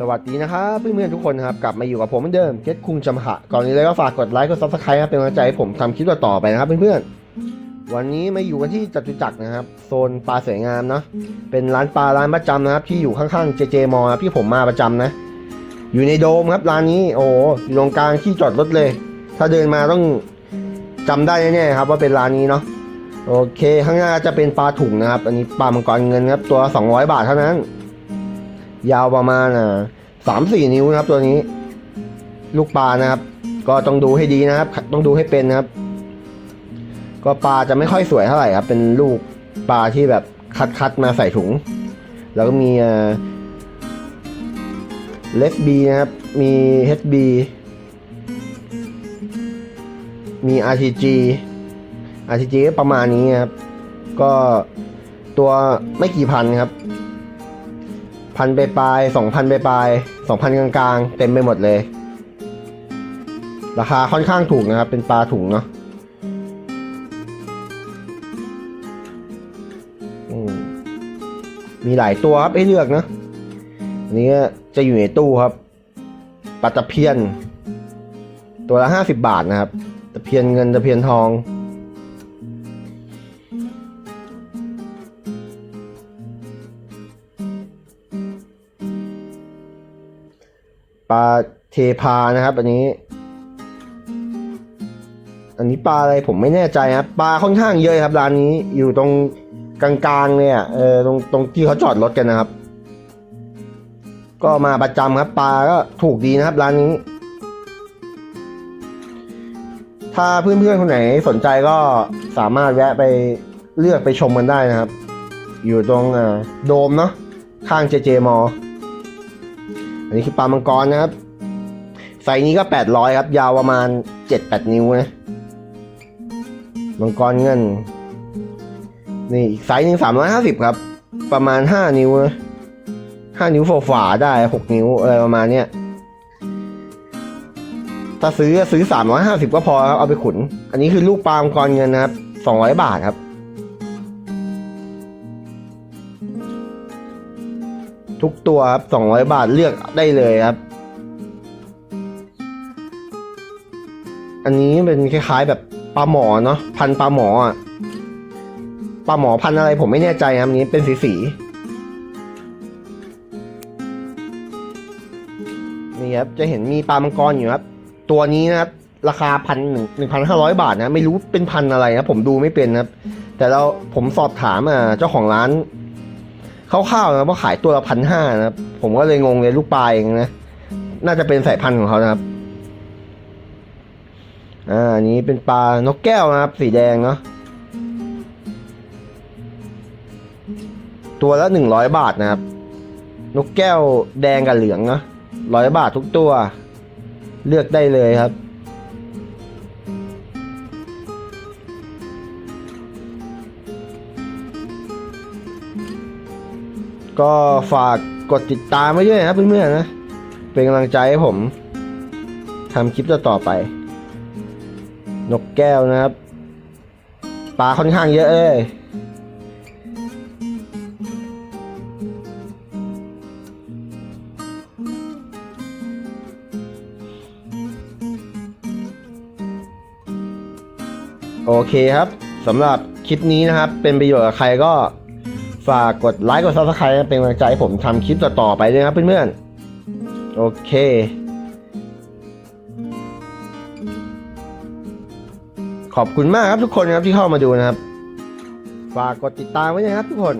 สวัสดีนะครับเพื่อนๆทุกคนนะครับกลับมาอยู่กับผมเหมือนเดิมเกตคุงจำหะก่อนนี้เลยก็ฝากกดไลค์กดซับสไครต์เป็นกำลังใจให้ผมทำคลิปต่อไปนะครับเพื่อนๆวันนี้มาอยู่กันที่จตุจักรนะครับโซนปลาสวยงามเนาะเป็นร้านปลาร้านประจำนะครับ ที่อยู่ข้างๆเจเจมอครับที่ผมมาประจำนะ อยู่ในโดมครับร้านนี้โอ้อยู่ตรงกลางที่จอดรถเลย ถ้าเดินมาต้องจำได้แน่ๆครับว่าเป็นร้านนี้เนาะโอเคข้างหน้าจะเป็นปลาถุงนะครับ อันนี้ปลามังกรเงินครับตัว 200 บาทเท่านั้น ยาวประมาณอ่าสามสี่นิ้วนะครับ ตัวนี้ ลูกปลานะครับ ก็ต้องดูให้ดีนะครับ ต้องดูให้เป็นนะครับ ก็ปลาจะไม่ค่อยสวยเท่าไหร่ครับ เป็นลูกปลาที่แบบคัดคัดมาใส่ถุง แล้วก็มีเลสบีนะครับ มี HB มี RTG RTG ประมาณนี้ครับ ก็ตัวไม่กี่พันครับ พันไปปลายสองพันไปปลายสองพันกลางๆ เต็มไปหมดเลย ราคาค่อนข้างถูกนะครับ เป็นปลาถุงเนาะมีหลายตัวครับให้เลือกนะอันนี้จะอยู่ในตู้ครับปลาตะเพียน ตัวละห้าสิบบาทนะครับ ตะเพียนเงินตะเพียนทอง ลาเทพานะครับอันนี้ อันนี้ปลาอะไรผมไม่แน่ใจครับปลาค่อนข้างเยอะครับร้านนี้อยู่ตรงกลางๆเนี่ยเออตรงตรงที่เขาจอดรถกันนะครับ ก็มาประจำครับปลาก็ถูกดีนะครับร้านนี้ ถ้าเพื่อนๆคนไหนสนใจก็สามารถแวะไปเลือกไปชมกันได้นะครับ อยู่ตรงโดมเนาะข้างเจเจมอ อันนี้คือปลามังกรนะครับไซส์นี้ก็แปดร้อยครับ ยาวประมาณเจ็ดแปดนิ้วนะ มังกรเงิน นี่อีกไซส์หนึ่งสามร้อยห้าสิบครับ ประมาณห้านิ้วนะห้านิ้วฝาได้หกนิ้วอะไรประมาณเนี้ยถ้าซื้อซื้อสามร้อยห้าสิบก็พอครับเอาไปขุน อันนี้คือลูกปลามังกรเงินนะครับสองร้อยบาทครับ ทุกตัวครับสองร้อยบาทเลือกได้เลยครับ อันนี้เป็นคล้ายๆแบบปลาหมอเนาะพันปลาหมออะปลาหมอพันอะไรผมไม่แน่ใจครับนี้เป็นสีสีนี่ครับจะเห็นมีปลามังกรอยู่ครับ ตัวนี้นะครับ ราคาพันหนึ่งหนึ่งพันห้าร้อยบาทนะ ไม่รู้เป็นพันอะไรนะผมดูไม่เป็นครับ แต่เราผมสอบถามอ่าเจ้าของร้าน คร่าวๆนะว่าขายตัวละพันห้านะครับผมก็เลยงงเลยลูกปลาเองนะน่าจะเป็นสายพันธุ์ของเขานะครับอ่าอันนี้เป็นปลานกแก้วนะครับ สีแดงเนาะตัวละหนึ่งร้อยบาทนะครับ นกแก้วแดงกับเหลืองเนาะร้อยบาททุกตัว เลือกได้เลยครับ ก็ฝากกดติดตามไว้ด้วยนะครับเพื่อนๆนะ เป็นกำลังใจให้ผมทำคลิปต่อไป นกแก้วนะครับ ปลาค่อนข้างเยอะเลยโอเคครับสำหรับคลิปนี้นะครับ เป็นประโยชน์กับใครก็ ฝากกดไลค์กดซับสไครต์เป็นกำลังใจให้ผมทำคลิปต่อๆไปด้วยครับเพื่อนๆ โอเคขอบคุณมากครับทุกคนครับที่เข้ามาดูนะครับ ฝากกดติดตามไว้นะครับทุกคน